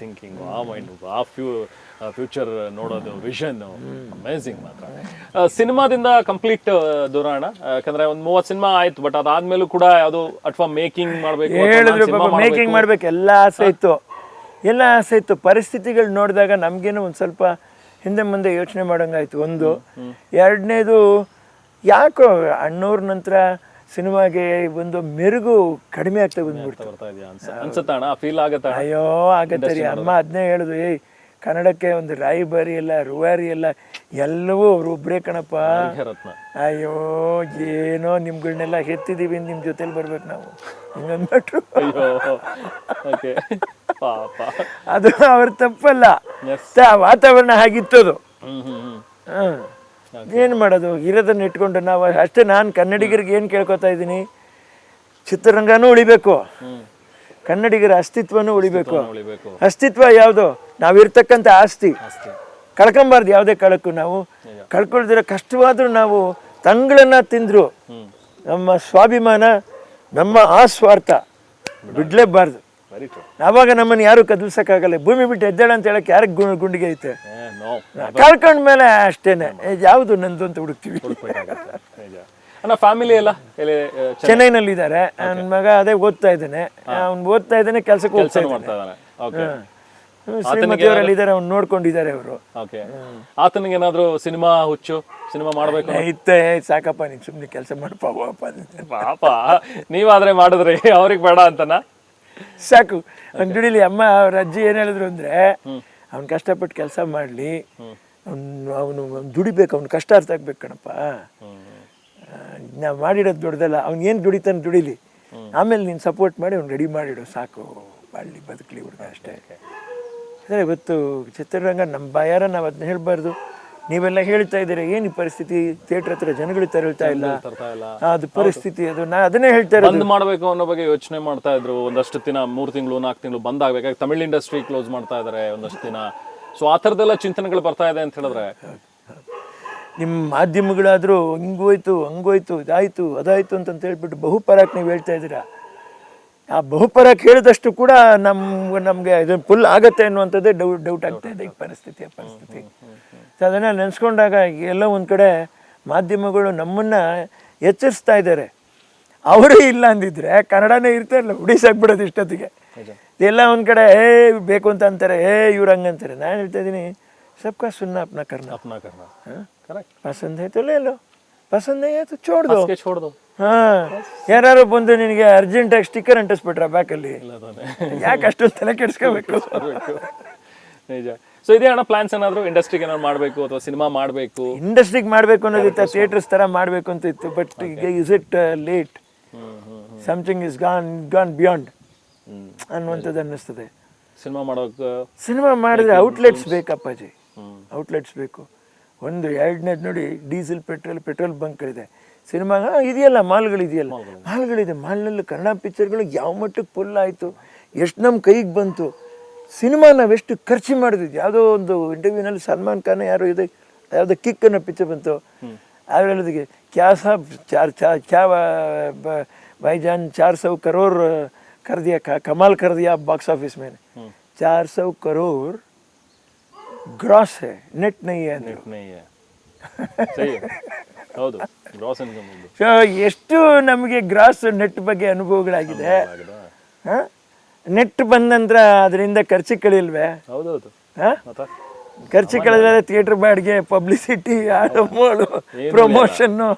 Thinking ಆ mind ಆ few future ನೋಡೋದು ವಿಷನ್ ಅಮೇಝಿಂಗ್ ಮಾತ್ರ. ಸಿನಿಮಾದಿಂದ ಕಂಪ್ಲೀಟ್ ದೂರಾಣ. ಅಣ್ಣ ಯಾಕಂದ್ರೆ ಒಂದು ಮೂವತ್ತು ಸಿನಿಮಾ ಆಯ್ತು ಬಟ್ ಅದಾದ್ಮೇಲೂ ಕೂಡ ಯಾವುದು ಅಥವಾ ಮೇಕಿಂಗ್ ಮಾಡಬೇಕು ಹೇಳಿದ್ರು ಪಾಪ ಮೇಕಿಂಗ್ ಮಾಡ್ಬೇಕು. ಮಾಡ್ಬೇಕು ಎಲ್ಲ ಆಸೆ ಇತ್ತು. ಎಲ್ಲ ಆಸೆ ಇತ್ತು. ಪರಿಸ್ಥಿತಿಗಳು ನೋಡಿದಾಗ ನಮಗೇನು ಒಂದು ಸ್ವಲ್ಪ ಹಿಂದೆ ಮುಂದೆ ಯೋಚನೆ ಮಾಡೋಂಗಾಯ್ತು. ಒಂದು ಎರಡನೇದು ಯಾಕೋ ಅಣ್ಣವ್ರ ನಂತರ ಸಿನಿಮಾಗೆ ಒಂದು ಮೆರುಗು ಕಡಿಮೆ ಆಗ್ತಾ ಬಂದ್ಬಿಡ್ತು. ಬರ್ತಾ ಇದೆಯಾ? ಅನ್ಸ ಫೀಲ್ ಆಗತ್ತ ಅಯ್ಯೋ ಆಗತ್ತೆ ರೀ. ಅಮ್ಮ ಅದನ್ನೇ ಹೇಳುದು ಏಯ್ ಕನ್ನಡಕ್ಕೆ ಒಂದು ರಾಯಿಬಾರಿ ಎಲ್ಲ ರುವಾರಿ ಎಲ್ಲ ಎಲ್ಲವೂ ಅವ್ರು ಒಬ್ಬರೇ ಕಣಪ್ಪ. ಅಯ್ಯೋ ಏನೋ ನಿಮ್ಗಳನ್ನೆಲ್ಲ ಹೆತ್ತಿದೀವಿ ನಿಮ್ಮ ಜೊತೆಲಿ ಬರ್ಬೇಕು ನಾವು. ಹಿಂಗಂದ್ಬಿಟ್ರು ಅದು ಅವ್ರ ತಪ್ಪಲ್ಲ. ವಾತಾವರಣ ಹಾಗಿತ್ತದು. ಅದು ಹ್ಮ್ ಹ್ಮ್. ಹ್ಮ್. ಏನ್ ಮಾಡೋದು? ಇರೋದನ್ನ ಇಟ್ಕೊಂಡು ನಾವು ಅಷ್ಟೇ ನಾನು ಕನ್ನಡಿಗರಿಗೆ ಏನು ಕೇಳ್ಕೊತಾ ಇದ್ದೀನಿ? ಚಿತ್ರರಂಗನೂ ಉಳಿಬೇಕು. ಕನ್ನಡಿಗರ ಅಸ್ತಿತ್ವನೂ ಉಳಿಬೇಕು. ಅಸ್ತಿತ್ವ ಯಾವುದು? ನಾವಿರ್ತಕ್ಕಂಥ ಆಸ್ತಿ. ಕಳ್ಕೊಂಬಾರ್ದು ಯಾವುದೇ ಕಾಲಕ್ಕೂ ನಾವು. ಕಳ್ಕೊಳ್ದಿರೋ ಕಷ್ಟವಾದರೂ ನಾವು ತಂಗಳನ್ನ ತಿಂದ್ರು. ನಮ್ಮ ಸ್ವಾಭಿಮಾನ ನಮ್ಮ ಆ ಸ್ವಾರ್ಥ ಬಿಡ್ಲೇಬಾರ್ದು. ಆವಾಗ ನಮ್ಮನ್ನು ಯಾರು ಕದಲ್ಸಕ್ಕಾಗಲ್ಲ. ಭೂಮಿ ಬಿಟ್ಟು ಎದ್ದೇಳ ಅಂತ ಹೇಳಕ್ ಯಾರಿಗೆ ಗುಂಡಿಗೆ ಐತೆ? ಕಳ್ಕೊಂಡ ಮೇಲೆ ಅಷ್ಟೇನೆ. ಯಾವುದು ನಂದು ಅಂತ ಹುಡುಕ್ತೀವಿ. ಅಣ್ಣ ಫ್ಯಾಮಿಲಿ ಎಲ್ಲ? ಚೆನ್ನೈನಲ್ಲಿ ಇದ್ದಾರೆ ನನ್ನ ಮಗ ಅದೇ ಓದ್ತಾ ಇದ್ದಾನೆ. ಅವ್ನು ಓದ್ತಾ ಇದ್ದಾನೆ ಕೆಲಸಕ್ಕೆ ಹೋಗ್ತಾ ಮಾಡ್ತಾ ಇದ್ದಾನೆ. ಓಕೆ. ಇದ್ದಾನೆ ಶ್ರೀಮತಿ ಅವರಲ್ಲಿ ಇದ್ದಾರೆ ಅವ್ನು ನೋಡ್ಕೊಂಡಿದ್ದಾರೆ ಅವರು. ಓಕೆ. ಆತನಿಗೆ ಏನಾದ್ರು ಸಿನಿಮಾ ಹುಚ್ಚು ಸಿನಿಮಾ ಮಾಡ್ಬೇಕು ಇತ್ತೆ ಸಾಕಪ್ಪ ನೀನು ಸುಮ್ಮನೆ ಕೆಲಸ ಮಾಡಪ್ಪ. ಪಾಪ. ನೀವಾದ್ರೆ ಮಾಡಿದ್ರಿ ಅವ್ರಿಗೆ ಬೇಡ ಅಂತನಾ? ಸಾಕು. ಅವ್ನು ದುಡಿಲಿ ಅಮ್ಮ ಅವ್ರ ಅಜ್ಜಿ ಏನು ಹೇಳಿದ್ರು ಅಂದರೆ ಅವ್ನು ಕಷ್ಟಪಟ್ಟು ಕೆಲಸ ಮಾಡಲಿ. ಅವನು ಅವನು ದುಡಿಬೇಕು ಅವ್ನು ಕಷ್ಟ ಅರ್ಥ ಆಗ್ಬೇಕು ಕಣಪ್ಪ. ನಾವು ಮಾಡಿಡೋದು ದೊಡ್ಡದಲ್ಲ ಅವ್ನು ಏನು ದುಡಿತಾನೆ ದುಡಿಲಿ. ಆಮೇಲೆ ನೀನು ಸಪೋರ್ಟ್ ಮಾಡಿ ಅವ್ನು ರೆಡಿ ಮಾಡಿಡು ಸಾಕು. ಮಾಡಲಿ ಬದುಕಲಿ ಹುಡುಗ ಅಷ್ಟೇ. ಅಂದರೆ ಇವತ್ತು ಚಿತ್ರರಂಗ ನಮ್ಮ ಬಾಯಾರ ನಾವು ಅದನ್ನ ಹೇಳಬಾರ್ದು. ನೀವೆಲ್ಲ ಹೇಳ್ತಾ ಇದ್ದೀರಿ ಏನು ಪರಿಸ್ಥಿತಿ? ಥಿಯೇಟರ್ ಹತ್ರ ಜನಗಳು ತೆರಳ್ತಾ ಇಲ್ಲ. ಅದು ಪರಿಸ್ಥಿತಿ ಅದು. ನಾ ಅದನ್ನೇ ಹೇಳ್ತಾ ಇರೋದು. ಬಂದ್ ಮಾಡಬೇಕು ಅನ್ನೋ ಬಗ್ಗೆ ಯೋಚನೆ ಮಾಡ್ತಾ ಇದ್ರು. ಒಂದಷ್ಟು ದಿನ ಮೂರು ತಿಂಗಳು ನಾಲ್ಕು ತಿಂಗಳು ಬಂದ್ ಆಗ್ಬೇಕು. ತಮಿಳ್ ಇಂಡಸ್ಟ್ರಿ ಕ್ಲೋಸ್ ಮಾಡ್ತಾ ಇದಾರೆ ಒಂದಷ್ಟು ದಿನ. ಸೊ ಆ ಥರದ್ದೆಲ್ಲ ಚಿಂತನೆಗಳು ಬರ್ತಾ ಇದೆ ಅಂತ ಹೇಳಿದ್ರೆ? ನಿಮ್ಮ ಮಾಧ್ಯಮಗಳಾದರೂ ಹಿಂಗೋಯ್ತು ಹಂಗೋಯ್ತು ಇದಾಯಿತು ಅದಾಯ್ತು ಅಂತಂತ ಹೇಳ್ಬಿಟ್ಟು ಬಹುಪರಾಕ್ ನೀವು ಹೇಳ್ತಾ ಇದ್ದೀರಾ? ಆ ಬಹುಪರ ಕೇಳಿದಷ್ಟು ಕೂಡ ನಮ್ಮ ನಮ್ಗೆ ಇದು ಫುಲ್ ಆಗತ್ತೆ ಅನ್ನುವಂಥದ್ದೇ ಡೌಟ್ ಡೌಟ್ ಆಗ್ತಾ ಇದೆ ಈ ಪರಿಸ್ಥಿತಿ ಅದನ್ನ ನೆನ್ಸ್ಕೊಂಡಾಗ ನೆನೆಸ್ಕೊಂಡಾಗ ಎಲ್ಲೋ ಒಂದು ಕಡೆ ಮಾಧ್ಯಮಗಳು ನಮ್ಮನ್ನ ಎಚ್ಚರಿಸ್ತಾ ಇದ್ದಾರೆ. ಅವರೇ ಇಲ್ಲ ಅಂದಿದ್ರೆ ಕನ್ನಡನೇ ಇರ್ತಾ ಇಲ್ಲ ಬಿಡೋದು ಇಷ್ಟೊತ್ತಿಗೆ. ಎಲ್ಲ ಒಂದ್ ಕಡೆ ಹೇ ಬೇಕು ಅಂತ ಅಂತಾರೆ ಹೇ ಇವ್ರು ಹಂಗಂತಾರೆ ನಾನು ಹೇಳ್ತಾ ಇದ್ದೀನಿ ಸಬ್ಕಾ ಸುನ್ನ ಅಪ್ನಾ ಕರ್ನಾ. ಅಪ್ನ ಕರ್ನಾ. ಪಸಂದ್ ಆಯ್ತು ಅಲ್ಲೇ? ಎಲ್ಲೋ ಪಸಂದ್ ಆಯ್ತು ಚೋಡ್ದು ಹಾ. ಯಾರು ಬಂದು ನಿನಗೆ ಅರ್ಜೆಂಟಾಗಿ ಸ್ಟಿಕ್ಕರ್ ಅಂಟಿಸ್ಬಿಟ್ರ ಬ್ಯಾಕಲ್ಲಿ? ಯಾಕೆ ಅಷ್ಟು ತಲೆ ಕೆಡಿಸ್ಕೋಬೇಕು? ನಿಜ. ಸೊ ಇದೇ ಅಣ್ಣ ಪ್ಲಾನ್ಸ್ ಏನಾದ್ರು ಇಂಡಸ್ಟ್ರಿಗೆ ಏನಾದ್ರು ಮಾಡಬೇಕು ಅಥವಾ ಸಿನಿಮಾ ಮಾಡಬೇಕು? ಇಂಡಸ್ಟ್ರಿಗೆ ಮಾಡಬೇಕು ಅನ್ನೋದಿತ್ತು ಥಿಯೇಟರ್ಸ್ ಥರ ಮಾಡಬೇಕು ಅಂತ ಇತ್ತು ಬಟ್ ಈಗ is it late something is gone gone beyond ಅನ್ನುವಂಥದ್ದು ಅನ್ನಿಸ್ತದೆ. ಸಿನಿಮಾ ಮಾಡೋಕೆ ಸಿನಿಮಾ ಮಾಡಿದ್ರೆ ಔಟ್ಲೆಟ್ಸ್ ಬೇಕಪ್ಪಾಜಿ ಔಟ್ಲೆಟ್ಸ್ ಬೇಕು ಒಂದು ಎರಡನೇದು ನೋಡಿ ಡೀಸೆಲ್ ಪೆಟ್ರೋಲ್ ಪೆಟ್ರೋಲ್ ಬಂಕ್ಗಳಿದೆ ಸಿನಿಮಾ ಇದೆಯಲ್ಲ ಮಾಲ್ಗಳಿದೆಯಲ್ಲ ಮಾಲ್ಗಳಿದೆ ಮಾಲ್ನಲ್ಲಿ ಕನ್ನಡ ಪಿಕ್ಚರ್ಗಳು ಯಾವ ಮಟ್ಟಕ್ಕೆ ಫುಲ್ ಆಯಿತು ಎಷ್ಟು ನಮ್ಮ ಕೈಗೆ ಬಂತು ಸಿನಿಮಾ ನಾವೆಷ್ಟು ಖರ್ಚು ಮಾಡಿದ್ವಿ ಯಾವುದೋ ಒಂದು ಇಂಟರ್ವ್ಯೂನಲ್ಲಿ ಸಲ್ಮಾನ್ ಖಾನ್ ಯಾರೋ ಇದೆ ಯಾವುದೋ ಕಿಕ್ ಅನ್ನೋ ಪಿಕ್ಚರ್ ಬಂತು ಅವ್ರು ಹೇಳಿದ್ಗೆ ಕ್ಯಾ ಸಾಬ್ ಚಾರ್ ಚಾ ಕ್ಯಾ ಬ- ಬ- भाईजान चार सौ करोड़ कर दिया का- कमाल कर दिया बॉक्स ऑफिस में चार सौ करोड़ ग्रॉस है नेट नहीं है अंदर नहीं है ಸರಿ ಹೌದು ಗ್ರಾಸ್ ಸೊ ಎಷ್ಟು ನಮಗೆ ಗ್ರಾಸ್ ನೆಟ್ ಬಗ್ಗೆ ಅನುಭವಗಳಾಗಿದೆ. ನೆಟ್ ಬಂದ ನಂತರ ಅದರಿಂದ ಖರ್ಚು ಕಳಿಲ್ವೇ ಹೌದೌದು? ಖರ್ಚು ಕಳೆದ್ರೆ ಥಿಯೇಟರ್ ಬಾಡಿಗೆ ಪಬ್ಲಿಸಿಟಿ ಆಡಮೋಳು ಪ್ರಮೋಷನ್ನು